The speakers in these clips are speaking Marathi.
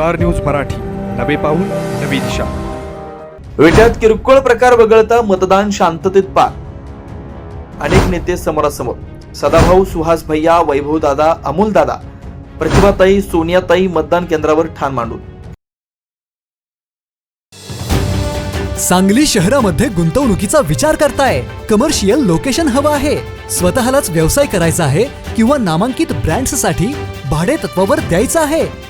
Star news Marathi. नवे पाऊल नवी दिशा. विट्यात किरकोळ प्रकार वगळता मतदान शांततेत पार. अनेक नेते समोरासमोर. सदाभाऊ सुहास भैया वैभव दादा अमोल दादा प्रतिभाताई सोनियाताई मतदान केंद्रावर ठाण मांडून. सांगली शहरामध्ये गुंतवणुकीचा विचार करताय. कमर्शियल लोकेशन हवं आहे. स्वतःलाच व्यवसाय करायचा आहे किंवा नामांकित ब्रँड्ससाठी भाडे तत्वावर द्यायचं आहे.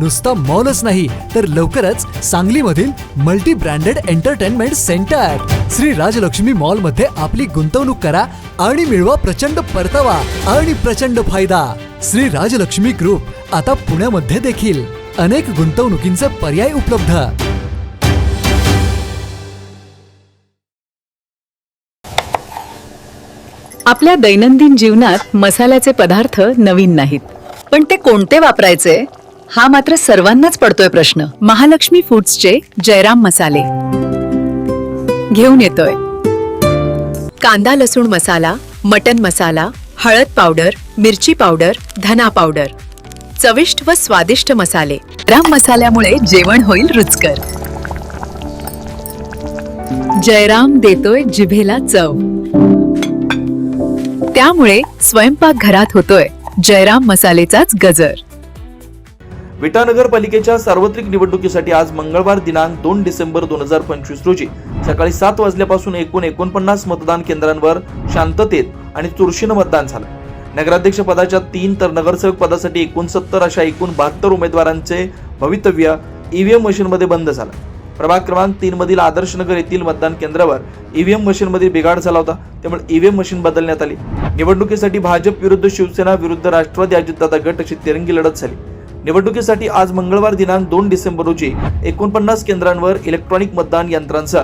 नुसता मॉलच नाही तर लवकरच सांगलीमधील multi branded entertainment centre. Shri Rajlakshmi मॉलमध्ये आपली गुंतवणूक करा आणि मिळवा प्रचंड परतावा आणि प्रचंड फायदा. श्री राजलक्ष्मी ग्रुप आता पुण्यामध्ये देखील अनेक गुंतवणुकींचे पर्याय उपलब्ध. आपल्या दैनंदिन जीवनात मसाल्याचे पदार्थ नवीन नाहीत पण ते कोणते वापरायचे? हा मात्र सर्वांनाच पडतोय प्रश्न. महालक्ष्मी फूड्सचे जयराम मसाले. घेऊन येतोय. कांदा लसूण मसाला मटन मसाला हळद पावडर मिरची पावडर धना पावडर. चविष्ट व स्वादिष्ट मसाले. राम मसाल्यामुळे जेवण होईल रुचकर. जयराम देतोय जिभेला चव. त्यामुळे स्वयंपाक घरात होतोय जयराम मसालेचाच गजर. विटा नगरपालिकेच्या सार्वत्रिक निवडणुकीसाठी आज मंगळवार दिनांक दोन डिसेंबर दोन हजार पंचवीस रोजी सकाळी सात वाजल्यापासून एकूण एकोणपन्नास मतदान केंद्रांवर शांततेत आणि चुरशीनं मतदान झालं. नगराध्यक्ष पदाच्या तीन तर नगरसेवक पदासाठी एकोणसत्तर अशा एकूण बहात्तर उमेदवारांचे भवितव्य ईव्हीएम मशीनमध्ये बंद झालं. प्रभाग क्रमांक तीन मधील आदर्श नगर येथील मतदान केंद्रावर ईव्हीएम मशीनमध्ये बिघाड झाला होता. त्यामुळे ईव्हीएम मशीन बदलण्यात आली. निवडणुकीसाठी भाजप विरुद्ध शिवसेना विरुद्ध राष्ट्रवादी अजितदादा गट अशी तिरंगी लढत झाली. निवडणुकीसाठी आज मंगळवार दिनांक दोन डिसेंबर रोजी एकोणपन्नास केंद्रांवर इलेक्ट्रॉनिक मतदान यंत्रांसह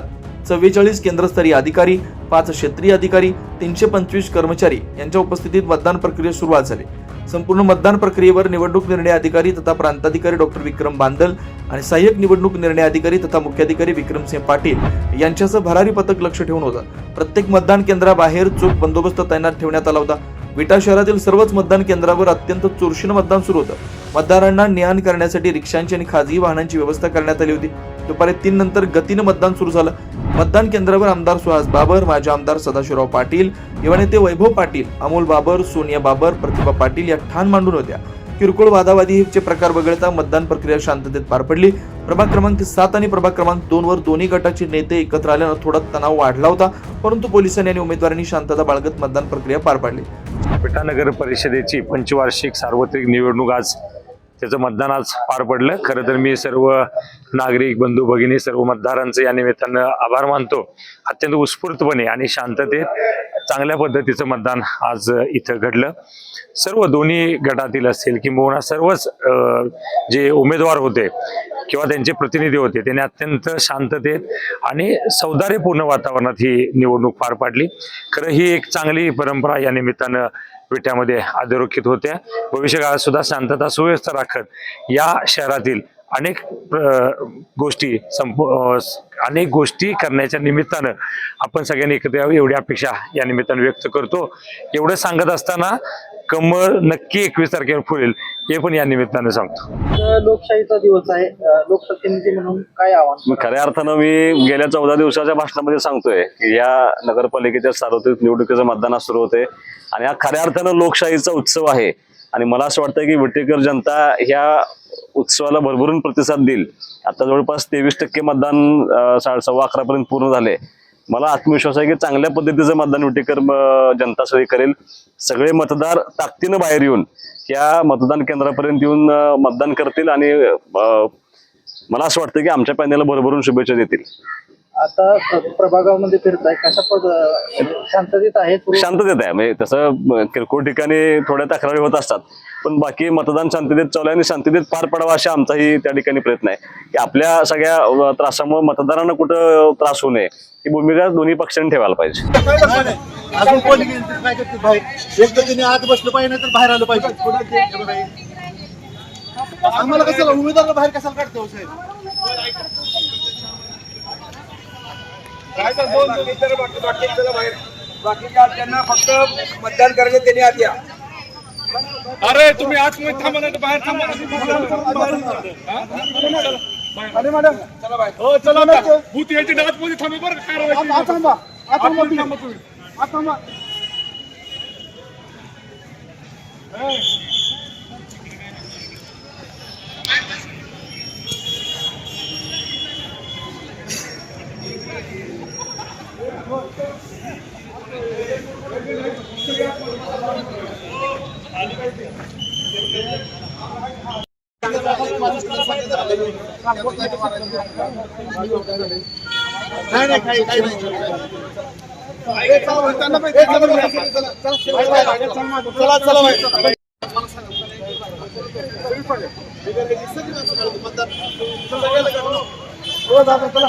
चव्वेचाळीस केंद्रस्तरीय अधिकारी पाच क्षेत्रीय अधिकारी तीनशे पंचवीस कर्मचारी यांच्या उपस्थितीत मतदान प्रक्रियेस सुरुवात झाली. संपूर्ण मतदान प्रक्रियेवर निवडणूक निर्णय अधिकारी तथा प्रांताधिकारी डॉक्टर विक्रम बांदल आणि सहाय्यक निवडणूक निर्णय अधिकारी तथा मुख्याधिकारी विक्रमसिंह पाटील यांच्यासह भरारी पथक लक्ष ठेवून होतं. प्रत्येक मतदान केंद्राबाहेर चोख बंदोबस्त तैनात ठेवण्यात आला होता. विटा शहरातील सर्वच मतदान केंद्रावर अत्यंत चुरशीनं मतदान सुरू होतं. मतदारांना ने आण करण्यासाठी रिक्षांची आणि खाजगी वाहनांची व्यवस्था करण्यात आली होती. दुपारी तीन नंतर गतीनं मतदान सुरू झालं. मतदान केंद्रावर आमदार सुहास बाबर माजी आमदार सदाशिवराव पाटील युवा नेते वैभव पाटील अमोल बाबर सोनिया बाबर प्रतिभा पाटील या ठाण मांडून होत्या. किरकोळ वादावादीचे प्रकार वगळता मतदान प्रक्रिया शांततेत पार पडली. प्रभाग क्रमांक सात आणि प्रभाग क्रमांक दोन वर दोन्ही गटाचे नेते एकत्र आल्यानं थोडा तणाव वाढला होता परंतु पोलिसांनी आणि उमेदवारांनी शांतता बाळगत मतदान प्रक्रिया पार पाडली. विटा नगर परिषदेची पंचवार्षिक सार्वत्रिक निवडणूक आज त्याचं मतदान आज पार पडलं. खरं तर मी सर्व नागरिक बंधू भगिनी सर्व मतदारांचं या निमित्तानं आभार मानतो. अत्यंत उत्स्फूर्तपणे आणि शांततेत चांगल्या पद्धतीचं मतदान आज इथं घडलं. सर्व दोन्ही गटातील असतील किंबहुना सर्वच जे उमेदवार होते किंवा त्यांचे प्रतिनिधी होते त्यांनी अत्यंत शांततेत आणि सौदार्यपूर्ण वातावरणात ही निवडणूक पार पाडली. खरं ही एक चांगली परंपरा या निमित्तानं विट्यामध्ये अधोरेखित होत्या भविष्यकाळात सुद्धा शांतता सुव्यवस्था राखत या शहरातील अनेक गोष्टी संप अनेक गोष्टी करण्याच्या निमित्तानं आपण सगळ्यांनी एकत्र यावं एवढी अपेक्षा या निमित्तानं व्यक्त करतो. एवढं सांगत असताना कमळ नक्की एकवीस तारखेवर फुलेल हे पण या निमित्तानं सांगतो. लोकशाहीचा दिवस आहे लोकप्रतिनिधी म्हणून काय आव्हान? मग खऱ्या अर्थानं मी गेल्या चौदा दिवसाच्या भाषणामध्ये सांगतोय की या नगरपालिकेच्या सार्वत्रिक निवडणुकीचं मतदान सुरू होते आणि हा खऱ्या अर्थानं लोकशाहीचा उत्सव आहे. आणि मला असं वाटतं की विटेकर जनता ह्या उत्सवाला भरभरून प्रतिसाद देईल. आता जवळपास तेवीस टक्के मतदान सव्वा अकरा पर्यंत पूर्ण झाले मला आत्मविश्वास आहे की चांगल्या पद्धतीचं मतदान विटेकर जनता सोयी करेल. सगळे मतदार ताकदीनं बाहेर येऊन या मतदान केंद्रापर्यंत येऊन मतदान करतील आणि मला असं वाटतं की आमच्या पॅनलला भरभरून शुभेच्छा देतील. आता प्र- प्रभागामध्ये फिरताय कशा पद शांततेत आहे शांततेत आहे. म्हणजे तसं किरकोळ ठिकाणी थोड्या तक्रारी होत असतात. पण बाकी मतदान शांततेत चालू आहे आणि शांततेत पार पडावा असा आमचाही त्या ठिकाणी प्रयत्न आहे. की आपल्या सगळ्या त्रासामुळे मतदारांना कुठं त्रास होऊ नये ही भूमिका दोन्ही पक्षांनी ठेवायला पाहिजे. अजून कोणी काय करते बाहेर? एक तर तिने आत बसलं पाहिजे नाही तर बाहेर आलं पाहिजे. आम्हाला कशाला उमेदवार बाहेर कशाला काढते हो साहेब बाकीच्या फक्त मतदान करायचं त्यांनी आत या अरे तुम्ही आज थांबा नाही बाहेर थांबा अरे मॅडम हो चला मॅडम भूत यायची डाच मध्ये थांबे बरं कारवाई आत थांबा थांबा तुम्ही. आत नाही नाही काही काही नाही चला चला चला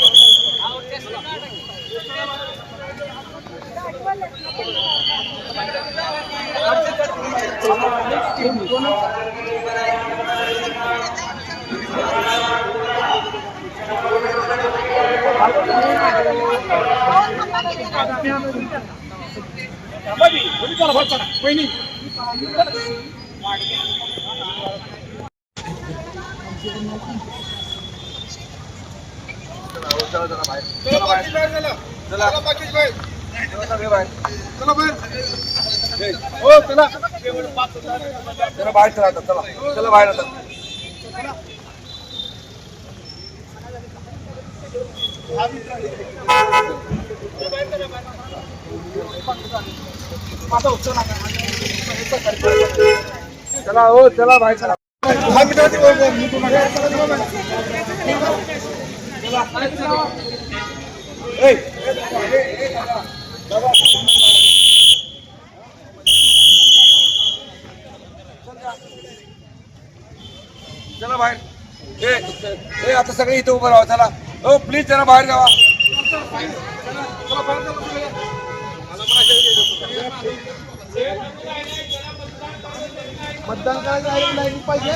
चला, चला, बाहेर, चला, चला बाहेर. चला. बाहेर. हो, चला. बाहेर चला आता चला चला हो चला बाहेर चला. दहा मिनिटाची चला बाहेर. ए ए आता सगळे इथे उभं राहा चला. हो प्लीज जरा बाहेर जावा. मतदान करायचं पाहिजे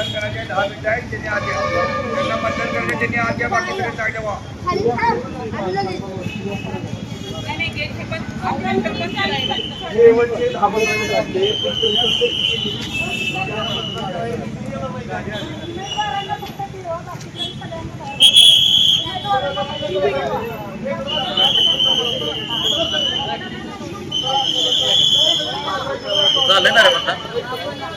मतदान करायचे दहा मिनिटं आहेत त्यांनी आत या त्यांना मतदान करायचे त्यांनी आत या बाकी सगळे साईड व्हा खाली थांब आणि लगेच. बंद झालं बंद झालं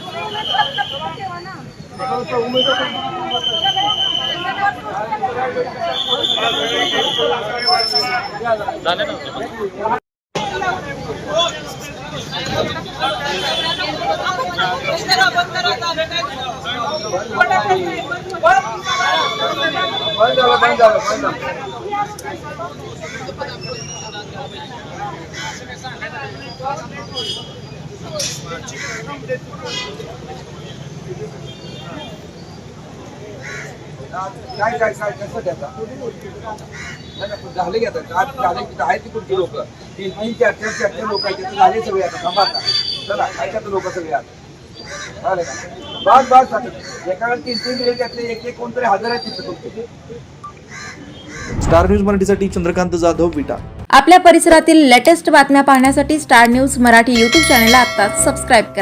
बंद झालं काय काय काय कसं झाले आता आज झाले की आहेत ती पुढची लोक. तीन तीन चार चार चार चार लोक आहेत तिथे झाले सगळे आता थांबा आता. चला लोक सगळे आता. झाले का? बस बस आता एका तीन तीन दिले त्यातले एक एक कोणतरी हजर आहेत तिथे तुमचे. स्टार न्यूज मराठीसाठी चंद्रकांत जाधव विटा. आपल्या परिसरातील लेटेस्ट बातम्या पाहण्यासाठी स्टार न्यूज मराठी यूट्यूब चॅनलला आत्ताच सबस्क्राईब करा.